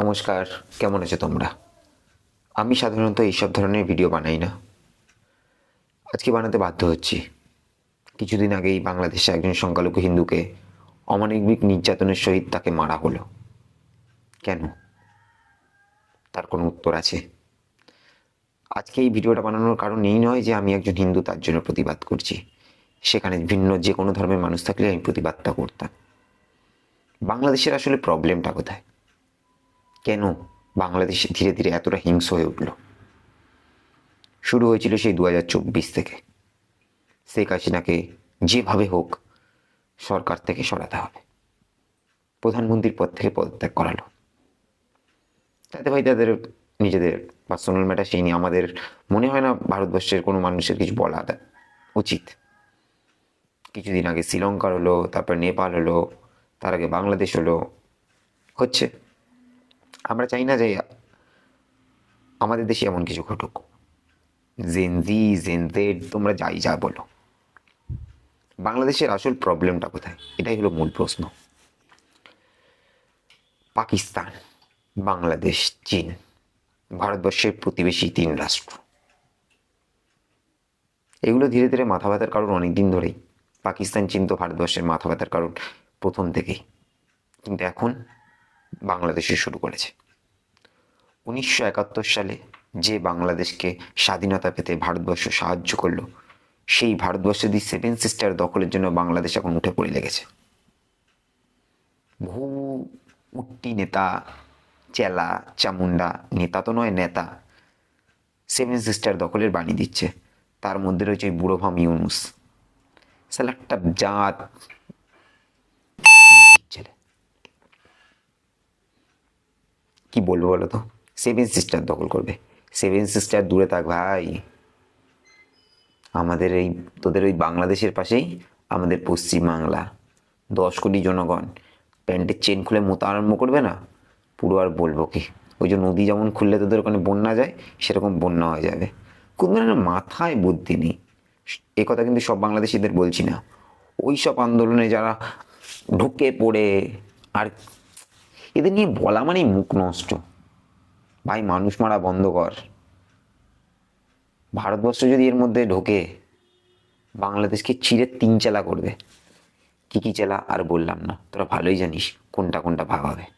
নমস্কার, কেমন আছো তোমরা? আমি সাধারণত এইসব ধরনের ভিডিও বানাই না। আজকে বানাতে বাধ্য হচ্ছি। কিছুদিন আগেই বাংলাদেশে একজন সংখ্যালঘু হিন্দুকে অমানবিক নির্যাতনের সহিত তাকে মারা হলো। কেন? তার কোনো উত্তর আছে? আজকে এই ভিডিওটা বানানোর কারণ এই নয় যে আমি একজন হিন্দু, তার জন্য প্রতিবাদ করছি। সেখানে ভিন্ন যে কোনো ধর্মের মানুষ থাকলে আমি প্রতিবাদটা করতাম। বাংলাদেশের আসলে প্রবলেমটা কোথায়? কেন বাংলাদেশ ধীরে ধীরে এতটা হিংস হয়ে উঠল? শুরু হয়েছিল সেই দু হাজার চব্বিশ থেকে। শেখ হাসিনাকে যেভাবে হোক সরকার থেকে সরাতে হবে। প্রধানমন্ত্রীর পদ থেকে পদত্যাগ করালো। তাতে ভাই তাদের নিজেদের পার্সোনাল ম্যাটার সেই নিয়ে আমাদের মনে হয় না ভারতবর্ষের কোনো মানুষের কিছু বলা উচিত। কিছুদিন আগে শ্রীলঙ্কার হলো, তারপর নেপাল হলো, তার আগে বাংলাদেশ হলো, হচ্ছে। আমরা চাই না যে আমাদের দেশে এমন কিছু ঘটুক। জেনজি জেনজেড তোমরা যাই যা বলো। বাংলাদেশের আসল প্রবলেমটা কোথায়? এটাই হলো মূল প্রশ্ন। পাকিস্তান, বাংলাদেশ, চীন, ভারতবর্ষের প্রতিবেশী তিন রাষ্ট্র। এগুলো ধীরে ধীরে মাথা ব্যথার কারণ অনেক দিন ধরেই। পাকিস্তান, চীন তো ভারতবর্ষের মাথা ব্যথার কারণ প্রথম থেকেই। কিন্তু এখন বাংলাদেশে শুরু করেছে। উনিশশো একাত্তর সালে যে বাংলাদেশকে স্বাধীনতা পেতে ভারতবর্ষ সাহায্য করল, সেই ভারতবর্ষ দি সেভেন সিস্টার দখলের জন্য বাংলাদেশ এখন উঠে পড়ে লেগেছে। বহু উট্টি নেতা, চেলা চামুন্ডা নেতা তো নয়, নেতা। সেভেন সিস্টার দখলের বাণী দিচ্ছে। তার মধ্যে রয়েছে বুড়োভাম বুড়ো ভাম ইউনুস। সালা একটা জাত কি বলব বলো তো? সেভেন সিস্টার দখল করবে। সেভেন সিস্টার দূরে থাক ভাই। আমাদের এই, তোদের ওই বাংলাদেশের পাশেই আমাদের পশ্চিমবাংলা, দশ কোটি জনগণ। প্যান্টের চেন খুলে মোতা আরম্ভ করবে না? পুরো আর বলব কি? ওই যে নদী যেমন খুললে তোদের ওখানে বন্যা যায়, সেরকম বন্যা হয়ে যাবে। কোন ধরনের মাথায় বুদ্ধি নেই। এ কথা কিন্তু সব বাংলাদেশিদের বলছি না। ওই সব আন্দোলনে যারা ঢুকে পড়ে, আর এদের নিয়ে বলা মানেই মুখ নষ্ট। ভাই, মানুষ মারা বন্ধ কর। ভারতবর্ষ যদি এর মধ্যে ঢোকে, বাংলাদেশকে চিরে তিন চেলা করবে। কি কি চেলা? আর বললাম না। তোরা ভালোই জানিস কোনটা কোনটা ভাগ হবে।